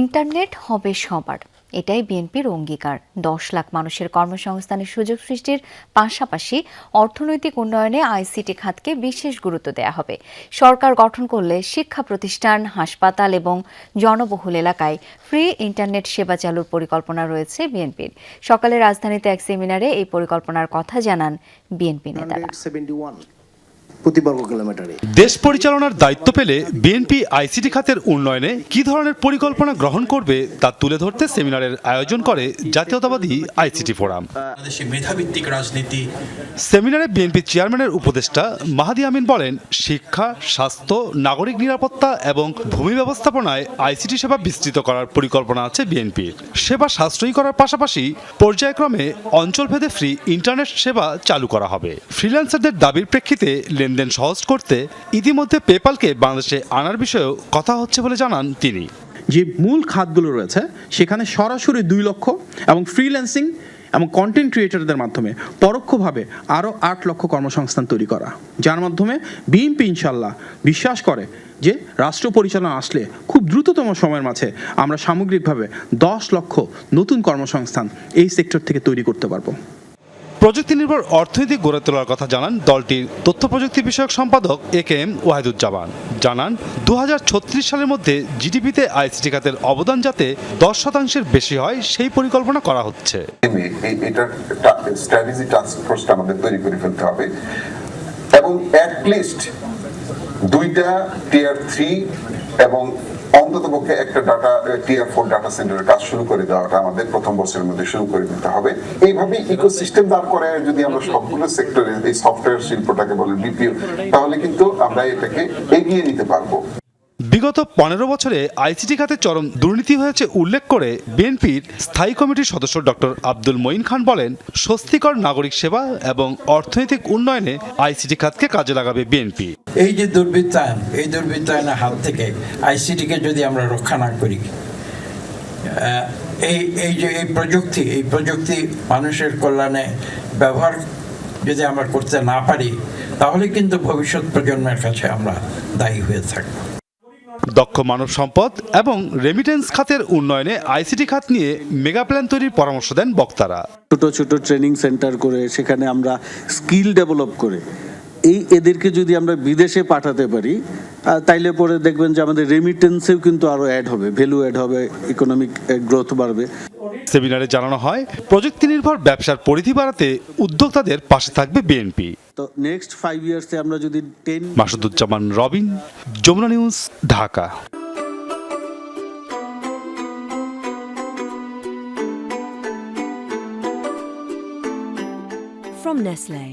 Internet হবে সবার। এটাই বিএনপির অঙ্গীকার। দশ লাখ মানুষের কর্মসংস্থানের সুযোগ সৃষ্টির পাশাপাশি অর্থনৈতিক উন্নয়নে আইসিটি খাতকে বিশেষ গুরুত্ব দেয়া হবে। সরকার গঠন করলে শিক্ষা প্রতিষ্ঠান, হাসপাতাল এবং জনবহুল এলাকায় ফ্রি ইন্টারনেট সেবা চালুর পরিকল্পনা রয়েছে বিএনপির। সকালে রাজধানীতে এক সেমিনারে এই পরিকল্পনার কথা জানান বিএনপি নেতারা। 171 প্রতি বর্গ কিলোমিটারে দেশ পরিচালনার দায়িত্ব পেলে বিএনপি আইসিটি খাতের উন্নয়নে কি ধরনের পরিকল্পনা গ্রহণ করবে তা তুলে ধরতে সেমিনারের আয়োজন করে জাতীয়তাবাদী আইসিটি ফোরাম। মেধাভিত্তিক রাজনীতি। সেমিনারে বিএনপি চেয়ারম্যানের উপদেষ্টা মাহাদি আমিন বলেন শিক্ষা স্বাস্থ্য নাগরিক নিরাপত্তা এবং ভূমি ব্যবস্থাপনায় আইসিটি সেবা বিস্তৃত করার পরিকল্পনা আছে বিএনপির সেবা সাশ্রয়ী করার পাশাপাশি পর্যায়ক্রমে অঞ্চলভেদে ফ্রি ইন্টারনেট সেবা চালু করা হবে। ফ্রিল্যান্সারদের দাবির প্রেক্ষিতে লেনদেন সহজ করতে ইতিমধ্যে পেপালকে বাংলাদেশে আনার বিষয়েও কথা হচ্ছে বলে জানান তিনি। যে মূল খাতগুলো রয়েছে, সেখানে সরাসরি দুই লক্ষ এবং ফ্রিল্যান্সিং এবং কন্টেন্ট ক্রিয়েটরদের মাধ্যমে পরোক্ষভাবে আরও আট লক্ষ কর্মসংস্থান তৈরি করা। যার মাধ্যমে বিএনপি ইনশাল্লাহ বিশ্বাস করে যে রাষ্ট্র পরিচালনা আসলে খুব দ্রুততম সময়ের মাঝে আমরা সামগ্রিকভাবে দশ লক্ষ নতুন কর্মসংস্থান এই সেক্টর থেকে তৈরি করতে পারব। প্রযুক্তি নির্ভর অর্থনীতি গড়ে তোলার কথা জানান দলটির তথ্য প্রযুক্তি বিষয়ক সম্পাদক এ কে এম ওয়াহিদুজ্জামান। জানান, দুহাজার ছত্রিশ সালের মধ্যে জিডিপিতে আইসিটি খাতের অবদান যাতে দশ শতাংশের বেশি হয়, সেই পরিকল্পনা করা হচ্ছে। এবং লিস্ট দুইটা টিয়ার থ্রি এবং অন্তত পক্ষে একটা ডাটা টিয়ার ফোর ডাটা সেন্টারের কাজ শুরু করে দেওয়াটা আমাদের প্রথম বছরের মধ্যে শুরু করে দিতে হবে। এইভাবে ইকোসিস্টেম দাঁড় করে যদি আমরা সবগুলো সেক্টরে এই সফটওয়্যার শিল্পটাকে বলে বিপিও তাহলে কিন্তু আমরা এটাকে এগিয়ে নিতে পারব। বিগত পনেরো বছরে আইসিটি খাতে চরম দুর্নীতি হয়েছে উল্লেখ করে বিএনপির স্থায়ী কমিটির সদস্য ডক্টর আব্দুল মঈন খান বলেন, স্বস্তিকর নাগরিক সেবা এবং অর্থনৈতিক উন্নয়নে আইসিটি খাতকে কাজে লাগাবে বিএনপি। এই যে দুর্বৃত্তায়ন, এই দুর্বৃত্তায়নের হাত থেকে আইসিটিকে যদি আমরা রক্ষা না করি এই এই যে, এই প্রযুক্তি এই প্রযুক্তি মানুষের কল্যাণে ব্যবহার যদি আমরা করতে না পারি, তাহলে কিন্তু ভবিষ্যৎ প্রজন্মের কাছে আমরা দায়ী হয়ে থাকব। দক্ষ মানব সম্পদ এবং রেমিটেন্স খাতের উন্নয়নে আইসিটি খাত নিয়ে মেগা প্ল্যান তৈরির পরামর্শ দেন বক্তারা। ছোট ছোট ট্রেনিং সেন্টার করে সেখানে আমরা স্কিল ডেভেলপ করে এই এদেরকে যদি আমরা বিদেশে পাঠাতে পারি তাইলে পরে দেখবেন যে আমাদের রেমিটেন্সেও কিন্তু আরও অ্যাড হবে ভ্যালু অ্যাড হবে ইকোনমিক গ্রোথ বাড়বে। সেমিনারে জানানো হয় প্রযুক্তি নির্ভর ব্যবসার পরিধি বাড়াতে উদ্যোক্তাদের পাশে থাকবে বিএনপি তো নেক্সট ফাইভ ইয়ার্সে আমরা যদি ten Masuduzzaman Robin Jamuna news Dhaka From Nestle.